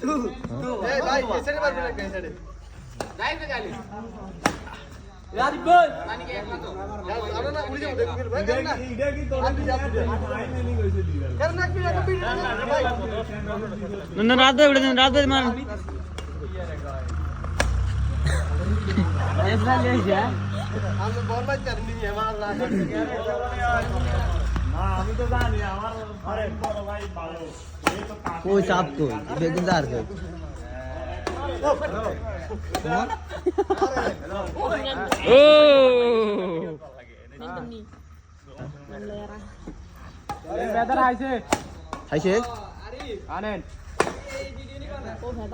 तू तू हाँ। ए भाई ऐसे नहीं बात बोलेगा ऐसे नहीं। पे गाली। यार बोल। मानी के एक तो अरे ना उड़ी जाओ देख फिर भाई करना। इधर की तो नहीं कैसे दिया करना कि ना कभी भाई। ना रात दे उड़े रात दे मार। ऐसा ले जा हम बहुत बात करनी है मार रहा है। ना हम तो जानी हमारा अरे बड़ा भाई बालो। মজা বুঝবে নাকি ফেদার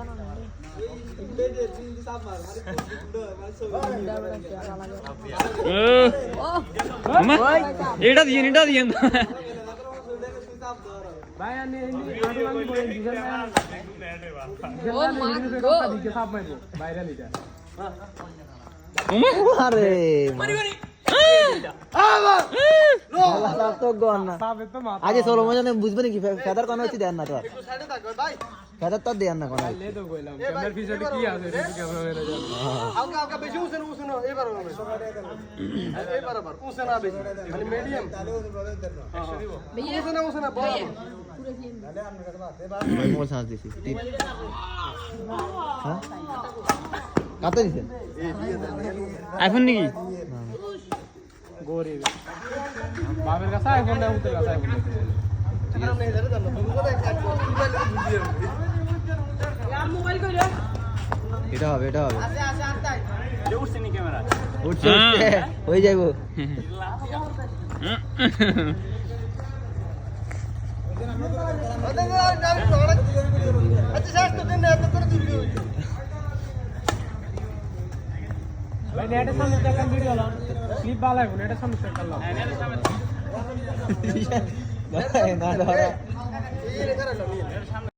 কোনো হচ্ছে দেন না তো সাইডে থাকবে ভাই আমি ফেদার তো দেন না কোনো হালকা হালকা বেশি উসেন আরে মারি হবে এবার আবার উসেন বুঝবে বেশি ফেদার মিডিয়াম হচ্ছে উসেন বড় মোর সাঁস দিছি হ্যাঁ? কাতে দিছেন আইফোন নাকি? বাপের কাছে আইফোন দেয় উতের কাছে আইফোন এটা হবে এটা হবে। উঠছে ক্যামেরা উঠছে হয়ে। যাইব। আচ্ছা নেটের সামনে দেখলাম ভিডিও হলো ক্লিপ ভালো এখন নেটের সামনে করলাম না রে করে